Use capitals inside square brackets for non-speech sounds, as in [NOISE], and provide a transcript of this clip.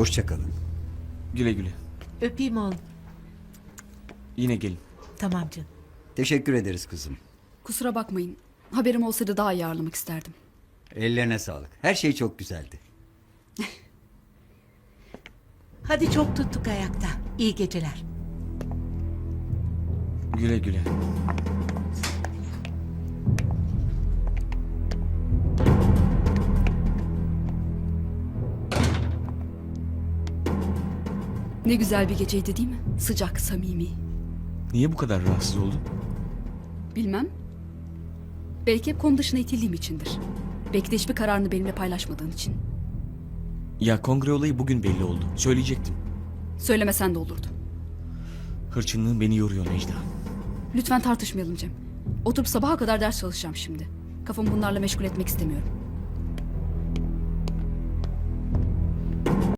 Hoşçakalın. Güle güle. Öpeyim oğlum. Yine gelin. Tamam canım. Teşekkür ederiz kızım. Kusura bakmayın. Haberim olsaydı daha iyi ağırlamak isterdim. Ellerine sağlık. Her şey çok güzeldi. [LAUGHS] Hadi çok tuttuk ayakta. İyi geceler. Güle güle. Ne güzel bir geceydi değil mi? Sıcak, samimi. Niye bu kadar rahatsız oldun? Bilmem. Belki hep konu dışına itildiğim içindir. Belki de hiçbir kararını benimle paylaşmadığın için. Ya kongre olayı bugün belli oldu. Söyleyecektim. Söylemesen de olurdu. Hırçınlığın beni yoruyor Necda. Lütfen tartışmayalım Cem. Oturup sabaha kadar ders çalışacağım şimdi. Kafamı bunlarla meşgul etmek istemiyorum.